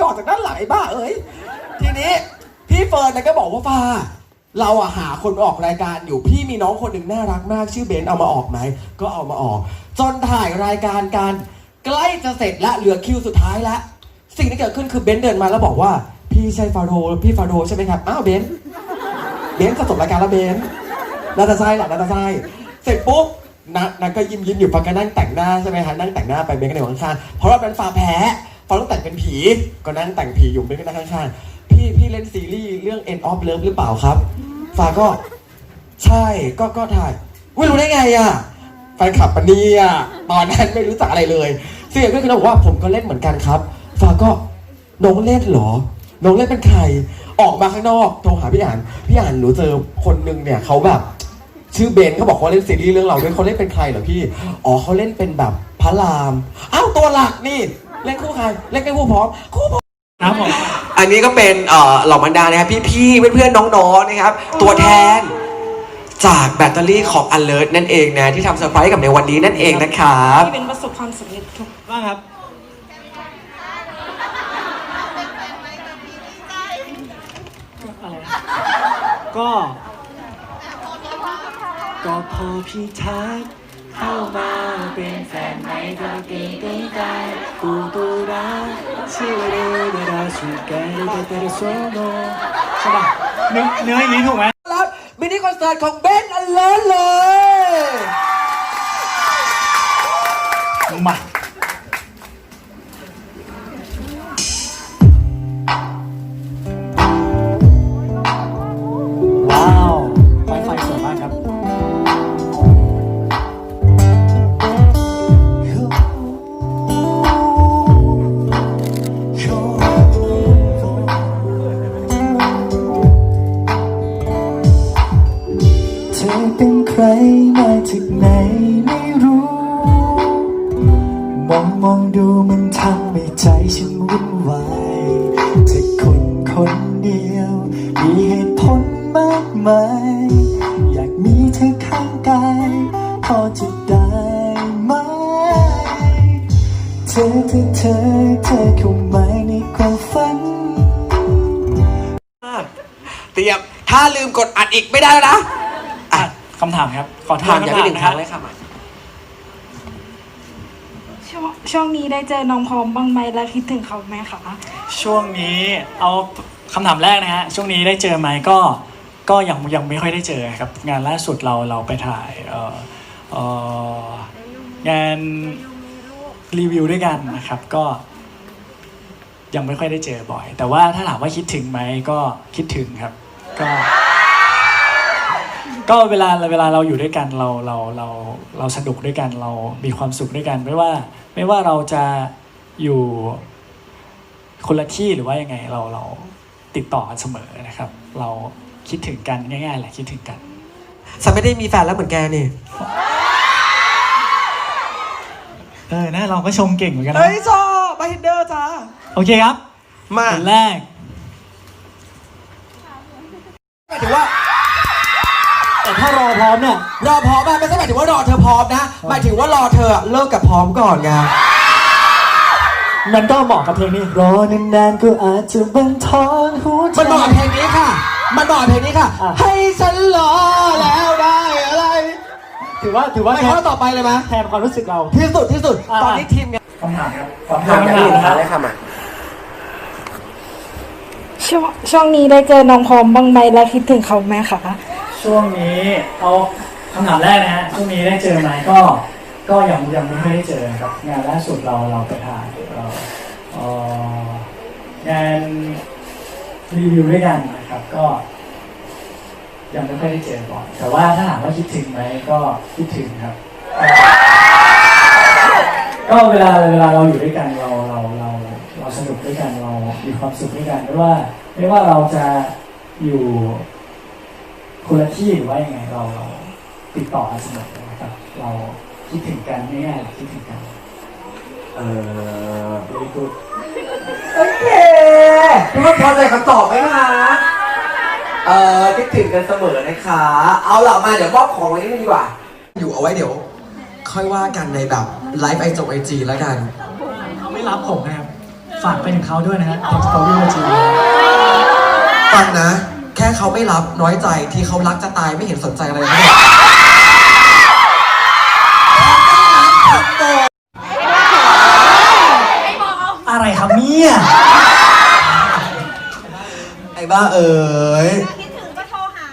กอนจากด้านหลังไอ้บ้าเอ้ย ทีนี้พี่เฟิร์นน่ะก็บอกว่าฟ้า เราอะหาคนมาออกรายการอยู่พี่มีน้องคนหนึ่งน่ารักมากชื่อเบนซ์เอามาออกไหมก็เอามาออก จนถ่ายรายการการใกล้จะเสร็จละเหลือคิวสุดท้ายละสิ่งที่เกิดขึ้นคือเบนซ์เดินมาแล้วบอกว่า พี่ใช่ฟาโรห์พี่ฟาโรห์ใช่ไหมครับอ้าวเบนซ์เบนซ์จะจบรายการแล้วเบนซ์นาตาไซหละนาตาไซเสร็จปุ๊บนัทนัทก็ยิ้มยิ้มอยู่ฟังก็นั่งแต่งหน้าใช่ไหมฮะนั่งแต่งหน้าไปเบนซ์ก็นั่งข้างๆเพราะว่าเป็นฟาแพ้ ฟ้าต้องแต่งเป็นผี ก็นั่งแต่งผีอยู่เบนซ์ก็นั่งข้างๆพี่พี่เล่นซีรีส์เรื่อง End of Love หรือเปล่าครับ ฟ้าก็ใช่ก็ก็ถ่ายไม่รู้ได้ไงอะแฟนคลับปะเนี่ยตอนนั้นไม่รู้จักอะไรเลยสิ่งที่เกิดขึ้นก็คือบอกว่าผมก็เล่นเหมือนกันครับฟ้าก็น้องเล่นเหรอน้องเล่นเป็นใคร ออกมาข้างนอกโทรหาพี่อ่านพี่อ่านหนูเจอคนนึงเนี่ยเขาแบบชื่อเบนเขาบอกเขาเล่นซีรีส์เรื่องเราด้วยเขาเล่นเป็นใครเหรอพี่ อ๋อเขาเล่นเป็นแบบพระราม อ้าวตัวหลักนี่ เล่นคู่ใครเล่นเป็นคู่พร้อมคู่พร้อมครับผมอันนี้ก็เป็นเอ่อเหล่าบรรดานะครับพี่ๆเพื่อนๆน้องๆนะครับ ตัวแทนจากแบตเตอรี่ของ alert นั่นเองนะที่ทำเซอร์ไพรส์กับในวันนี้นั่นเองนะครับที่เป็นประสบความสำเร็จทุกว่างครับอะไรนะก็ก็พอพี่ทักเข้ามาเป็นแฟนไหมก็เก่งเก่ง ใจกูกูรักชื่อเรเดราสุกแกเรเดราโซโนใช่ป่ะเนื้อเนื้ออย่างนี้ถูกไหมรับมินิคอนเสิร์ตของเบน alert เลยมา มากมายอยากมีเธอข้างกายพอจะได้ไหม เธอเธอเธอเธอเข้ามาในความฝัน เตรียม ถ้าลืมกดอัดอีกไม่ได้แล้วนะอะคำถามครับ ขอโทษถามอย่างที่หนึ่งครั้งเลยค่ะช่วงช่วงนี้ได้เจอน้องพร้อมบ้างไหมและคิดถึงเขาไหมคะ ช่วงนี้เอาคำถามแรกนะฮะ ช่วงนี้ได้เจอไหมก็ ก็ยังยังไม่ค่อยได้เจอครับ งานล่าสุดเราเราไปถ่ายเอ่อเอ่องานรีวิวด้วยกันนะครับก็ ยังไม่ค่อยได้เจอบ่อย แต่ว่าถ้าถามว่าคิดถึงไหมก็คิดถึงครับ ก็ ก็เวลาเวลาเราอยู่ด้วยกันเราเราเราเราสนุกด้วยกันเรามีความสุขด้วยกัน ไม่ว่า ไม่ว่าเราจะอยู่คนละที่หรือว่ายังไงเราเราติดต่อกันเสมอนะครับ เรา คิดถึงกันง่ายๆแหละคิดถึงกันฉันไม่ได้มีแฟนแล้วเหมือนแกนี่เออนะเราก็ชมเก่งเหมือนกันนะเฮ้ยชอบมาเฮนเดอร์จ้าโอเคครับมาคนแรกหมายถึงว่า แต่ถ้ารอพร้อมเนี่ย รอพร้อมอะไม่ใช่หมายถึงว่ารอเธอพร้อมนะหมายถึงว่ารอเธอเลิกกับพร้อมก่อนไงมันก็เหมาะกับเพลงนี้รอนานๆก็อาจจะบันทอนหัวใจมันเหมาะกับเพลงนี้ค่ะ มันเหมาะกับเพลงนี้ค่ะ อะ ให้ฉันรอแล้วได้อะไรถือว่าถือว่าไม่แทข้อนต่อไปเลยไหมแทนความรู้สึกเรา ที่สุดที่สุด อะ ตอนนี้ทีมงานคำถามครับถามอย่างอื่นค่ะเลยค่ะมาช่วงช่วงนี้ได้เจอน้องพร้อมบ้างไหมและคิดถึงเขาไหมคะ ช่วงนี้เอาคำถามแรกนะฮะช่วงนี้ได้เจอไหมก็ ก็ยังยังไม่ค่อยได้เจอครับงานล่าสุดเราเราไปถ่ายเอ่อเอ่องาน รีวิวด้วยกันนะครับ ก็ ยังไม่ค่อยได้เจอบ่อยแต่ว่าถ้าถามว่าคิดถึงไหมก็คิดถึงครับ ก็เวลาเวลาเราอยู่ด้วยกันเราเราเราเราสนุกด้วยกันเรามีความสุขด้วยกันไม่ว่าไม่ว่าเราจะอยู่คนละที่หรือว่ายังไงเราเราติดต่อกันเสมอนะครับ เราคิดถึงกันง่ายๆคิดถึงกัน เออ very good โอเคทุกคนพอใจคำตอบไหมคะเออคิดถึงกันเสมอนะคะ เอาล่ะมาเดี๋ยวมอบของไว้นี่ดีกว่า อยู่เอาไว้เดี๋ยว ค่อยว่ากันในแบบไลฟ์ไอจงไอจีแล้วกันเขาไม่รับผมนะครับ ฝากไปถึงเขาด้วยนะฮะเท็กซ์ตอรี่มาจีฟังนะ แค่เขาไม่รับน้อยใจที่เขารักจะตายไม่เห็นสนใจอะไรเลย อะไรครับเนี่ยไอ้บ้าเอ๋ยคิดถึงก็โทรหา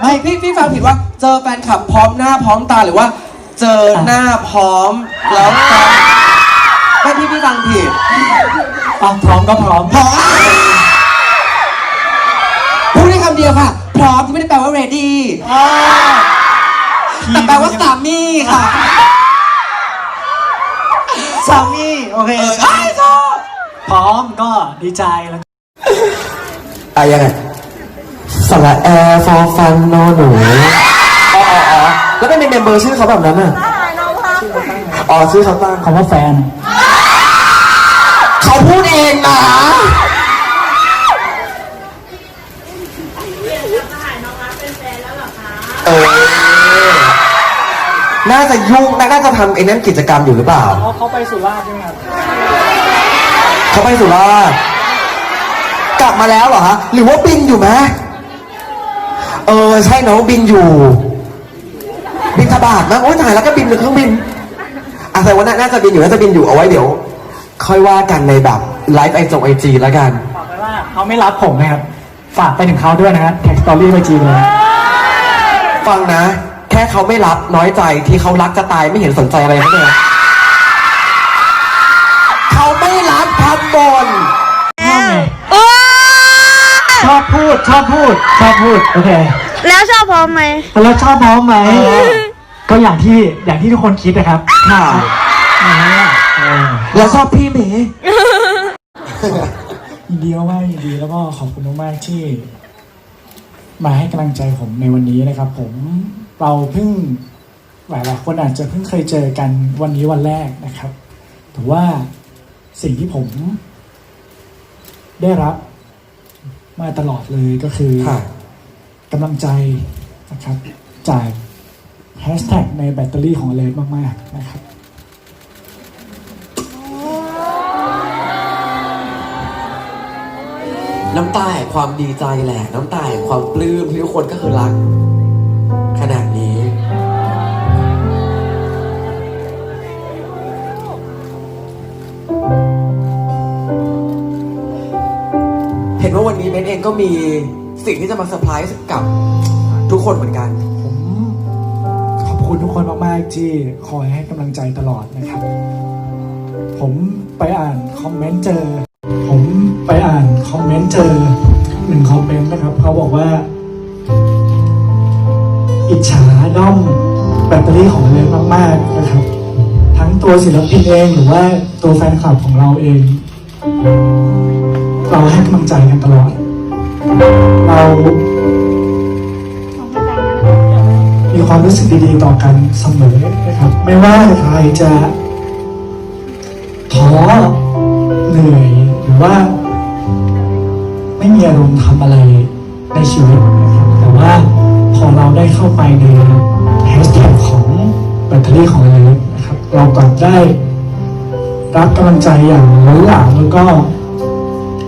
ไม่พี่พี่ฟังผิดว่าเจอแฟนคลับพร้อมหน้าพร้อมตาหรือว่า เจอหน้าพร้อมแล้วกันไม่พี่พี่ฟังผิดอ๋อพร้อมก็พร้อมพร้อมพูดได้คำเดียวค่ะ พร้อมที่ไม่ได้แปลว่า ready แต่แปลว่าสามีค่ะ สามีโอเคเออใช่ชอบพร้อมก็ดีใจแล้วอะยังไงสระแอร์ฟอร์ฟันนอหนูอ๋ออ๋ออ๋อแล้วเป็นเมมเบอร์ชื่อเขาแบบนั้นอะอ๋อชื่อเขาตั้งคำว่าแฟน เขาพูดเองนะเออ น่าจะยุ่งน่าจะทำไอ้นั่นกิจกรรมอยู่หรือเปล่าเพราะเขาไปสุราษฎร์ใช่ไหมครับเขาไปสุราษฎร์กลับมาแล้วเหรอฮะ หรือว่าบินอยู่ไหมเออ ใช่เนาะบินอยู่ บินทบาทมั้งโอ้ยถ่ายแล้วก็บินหรือเครื่องบินอะแต่ว่าน่าน่าจะบินอยู่น่าจะบินอยู่เอาไว้เดี๋ยว ค่อยว่ากันในแบบไลฟ์ไอจงไอจีแล้วกัน ฝากไปว่าเขาไม่รับผมนะครับ ฝากไปถึงเขาด้วยนะฮะแท็กสตอรี่มาจีเลยฟังนะ แค่เขาไม่รับน้อยใจที่เขารักจะตายไม่เห็นสนใจอะไรเขาเลยเขาไม่รับคำบนชอบพูดชอบพูดชอบพูดโอเคแล้วชอบพร้อมไหมแล้วชอบพร้อมไหมก็อย่างที่อย่างที่ทุกคนคิดนะครับค่ะเออแล้วชอบพี่เมย์ยินดีมากๆยินดีแล้วก็ขอบคุณมากๆที่ มาให้กำลังใจผมในวันนี้นะครับผม เราเพิ่งหลายๆคนอาจจะเพิ่งเคยเจอกันวันนี้วันแรกนะครับ แต่ว่าสิ่งที่ผม ได้รับมาตลอดเลยก็คือค่ะกำลังใจนะครับ จากแฮชแท็กในแบตเตอรี่ของเลนมากๆนะครับน้ำตาแห่งความดีใจแหละ น้ำตาแห่งความปลื้มที่ทุกคนก็คือรัก นว่าวันนี้เบนเองก็มีสิ่งที่จะมาเซอร์ไพรส์กับทุกคนเหมือนกัน ผมขอบคุณทุกคนมากๆที่คอยให้กำลังใจตลอดนะครับ ผมไปอ่านคอมเมนต์เจอ ผมไปอ่านคอมเมนต์เจอหนึ่งคอมเมนต์นะครับเขาบอกว่า อิจฉาด้อมแบตเตอรี่ของเลนมากๆนะครับ ทั้งตัวศิลปินเองหรือว่าตัวแฟนคลับของเราเอง เราให้กำลังใจกันตลอด เรา มีความรู้สึกดีๆต่อกันเสมอนะครับ ไม่ว่าใครจะท้อเหนื่อยหรือว่า ไม่มีอารมณ์ทำอะไรในชีวิตนะครับแต่ว่าพอเราได้เข้าไปในแฮชแท็กของแบตเตอรี่ของเรานะครับ เรากลับได้รับกำลังใจอย่างล้นหลามแล้วก็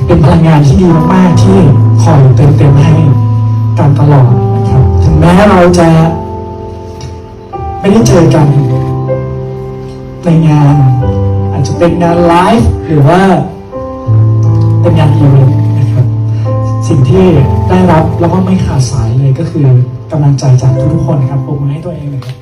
เป็นพลังงานที่ดีมากๆที่คอยเติมเต็มให้กันตลอดนะครับ ถึงแม้เราจะไม่ได้เจอกันในงาน อาจจะเป็นงานไลฟ์หรือว่าเป็นงานอีเวนต์นะครับ สิ่งที่ได้รับแล้วก็ไม่ขาดสายเลยก็คือกำลังใจจากทุกๆคนครับปรบมือให้ตัวเองเลยครับ